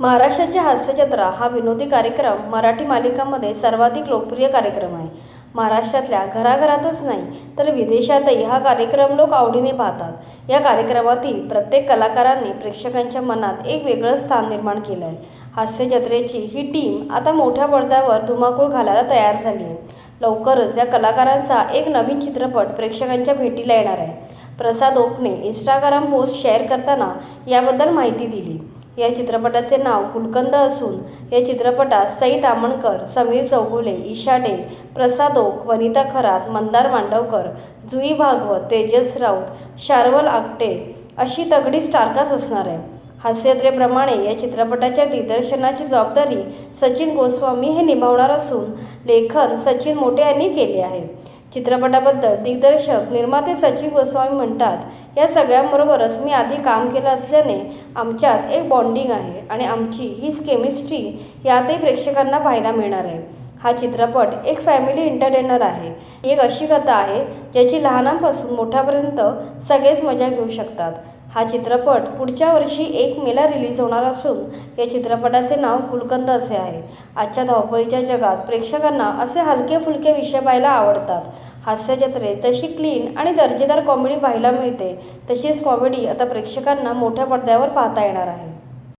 महाराष्ट्राची हास्यजत्रा हा विनोदी कार्यक्रम मराठी मालिकांमध्ये सर्वाधिक लोकप्रिय कार्यक्रम आहे. महाराष्ट्रातल्या घराघरातच नाही तर विदेशातही हा कार्यक्रम लोक आवडीने पाहतात. या कार्यक्रमातील प्रत्येक कलाकारांनी प्रेक्षकांच्या मनात एक वेगळं स्थान निर्माण केलं आहे हास्य जत्रेची ही टीम आता मोठ्या पडद्यावर धुमाकूळ घालायला तयार झाली आहे. लवकरच या कलाकारांचा एक नवीन चित्रपट प्रेक्षकांच्या भेटीला येणार आहे. प्रसाद ओकने इंस्टाग्राम पोस्ट शेअर करताना याबद्दल माहिती दिली. या चित्रपटाचे नाव कुलकंद असून या चित्रपटात सई दामणकर समीर चौगुले ईशा डे प्रसाद ओक वनिता खरात मंदार मांडवकर जुई भागवत तेजस राऊत शार्वल आगटे अशी तगडी स्टारकास असणार आहे. हास्यत्रेप्रमाणे या चित्रपटाच्या दिग्दर्शनाची जबाबदारी सचिन गोस्वामी हे निभावणार असून लेखन सचिन मोठे यांनी केले आहे. चित्रपटाबद्दल दिग्दर्शक निर्माते सचिव गोस्वामी म्हणतात या सगळ्यांबरोबरच मी आधी काम केलं असल्याने आमच्यात एक बॉन्डिंग आहे आणि आमची ही केमिस्ट्री यातही प्रेक्षकांना पाहायला मिळणार आहे. हा चित्रपट एक फॅमिली एंटरटेनर आहे. एक अशी कथा आहे ज्याची लहानांपासून मोठ्यापर्यंत सगळेच मजा घेऊ शकतात. हा चित्रपट पुढच्या वर्षी एक मेला रिलीज होणार असून या चित्रपटाचे नाव कुलकंद असे आहे. आजच्या धावपळीच्या जगात प्रेक्षकांना असे हलके फुलके विषय पाहायला आवडतात. हास्य जत्रेत जशी क्लीन आणि दर्जेदार कॉमेडी पाहायला मिळते. तशीच कॉमेडी आता प्रेक्षकांना मोठ्या पडद्यावर पाहता येणार आहे.